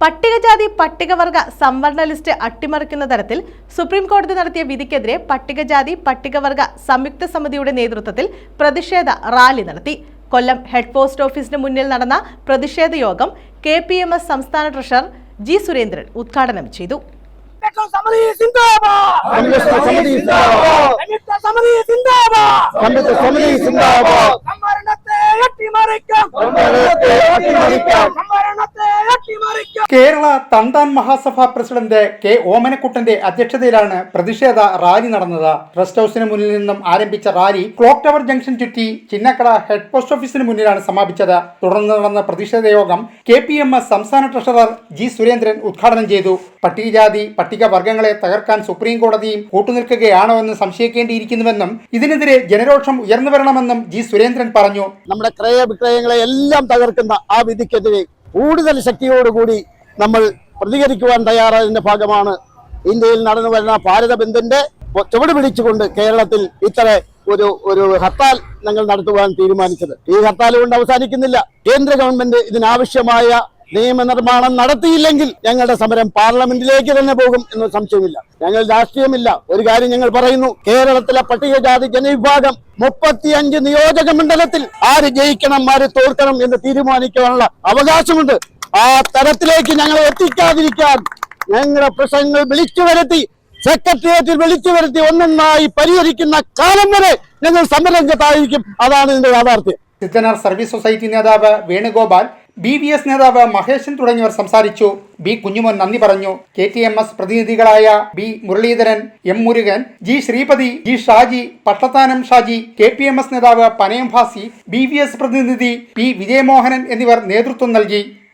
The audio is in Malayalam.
പട്ടികജാതി പട്ടികവർഗ സംവരണ ലിസ്റ്റ് അട്ടിമറിക്കുന്ന തരത്തിൽ സുപ്രീം കോടതി നടത്തിയ വിധിക്കെതിരെ പട്ടികജാതി പട്ടികവർഗ സംയുക്ത സമിതിയുടെ നേതൃത്വത്തിൽ പ്രതിഷേധ റാലി നടത്തി. കൊല്ലം ഹെഡ് പോസ്റ്റ് ഓഫീസിന് മുന്നിൽ നടന്ന പ്രതിഷേധ യോഗം കെ പി എം എസ് സംസ്ഥാന ട്രഷറർ ജി സുരേന്ദ്രൻ ഉദ്ഘാടനം ചെയ്തു. സംരക്ഷണ സമിതി കേരള തന്താൻ മഹാസഭ പ്രസിഡന്റ് കെ ഓമനക്കുട്ടന്റെ അധ്യക്ഷതയിലാണ് പ്രതിഷേധ റാലി നടന്നത്. റെസ്റ്റ് ഹൌസിന് മുന്നിൽ നിന്നും ആരംഭിച്ച റാലി ക്ലോക്ക് ടവർ ജംഗ്ഷൻ ചുറ്റി ചിന്നക്കട ഹെഡ് പോസ്റ്റ് ഓഫീസിന് മുന്നിലാണ് സമാപിച്ചത്. തുടർന്ന് നടന്ന പ്രതിഷേധ യോഗം കെ പി എം എസ് സംസ്ഥാന ട്രഷറർ ജി സുരേന്ദ്രൻ ഉദ്ഘാടനം ചെയ്തു. പട്ടികജാതി പട്ടികവർഗങ്ങളെ തകർക്കാൻ സുപ്രീം കോടതിയും കൂട്ടുനിൽക്കുകയാണോ എന്ന് സംശയിക്കേണ്ടിയിരിക്കുന്നുവെന്നും ഇതിനെതിരെ ജനരോഷം ഉയർന്നു വരണമെന്നും ജി സുരേന്ദ്രൻ പറഞ്ഞു. നമ്മുടെ ക്രയവിക്രയങ്ങളെ എല്ലാം തകർക്കുന്ന ആ വിധിക്കെതിരെ കൂടുതൽ ശക്തിയോടുകൂടി നമ്മൾ പ്രതികരിക്കുവാൻ തയ്യാറായതിന്റെ ഭാഗമാണ് ഇന്ത്യയിൽ നടന്നു വരുന്ന ഭാരത ബന്ധന്റെ ചുവട് പിടിച്ചുകൊണ്ട് കേരളത്തിൽ ഇത്ര ഒരു ഒരു ഹർത്താൽ ഞങ്ങൾ നടത്തുവാൻ തീരുമാനിച്ചത്. ഈ ഹർത്താൽ കൊണ്ട് അവസാനിക്കുന്നില്ല. കേന്ദ്ര ഗവൺമെന്റ് ഇതിനാവശ്യമായ നിയമനിർമ്മാണം നടത്തിയില്ലെങ്കിൽ ഞങ്ങളുടെ സമരം പാർലമെന്റിലേക്ക് തന്നെ പോകും എന്ന് സംശയമില്ല. ഞങ്ങൾ രാഷ്ട്രീയമില്ല. ഒരു കാര്യം ഞങ്ങൾ പറയുന്നു. കേരളത്തിലെ പട്ടികജാതി ജനവിഭാഗം മുപ്പത്തിയഞ്ച് നിയോജക മണ്ഡലത്തിൽ ആര് ജയിക്കണം ആര് തോൽക്കണം എന്ന് തീരുമാനിക്കാനുള്ള അവകാശമുണ്ട്. ആ തരത്തിലേക്ക് ഞങ്ങൾ എത്തിക്കാതിരിക്കാൻ ഞങ്ങളുടെ പ്രശ്നങ്ങൾ വിളിച്ചു വരുത്തി സെക്രട്ടേറിയറ്റിൽ വിളിച്ചു വരുത്തി ഒന്നൊന്നായി പരിഹരിക്കുന്ന കാലം വരെ ഞങ്ങൾ സമരംഗത്തായിരിക്കും അതാണ് ഇതിന്റെ യാഥാർത്ഥ്യം. സിദ്ധനാർ സർവീസ് സൊസൈറ്റി നേതാവ് വേണുഗോപാൽ ബി വി എസ് നേതാവ് മഹേശൻ തുടങ്ങിയവർ സംസാരിച്ചു. ബി കുഞ്ഞുമോൻ നന്ദി പറഞ്ഞു. K T M S പ്രതിനിധികളായ B Muraleedharan M Murugan G Sreepathi G Shaji Pattathanam Shaji K P M S നേതാവ് Panayam Bhasi B V S പ്രതിനിധി പി വിജയമോഹനൻ എന്നിവർ നേതൃത്വം നൽകി.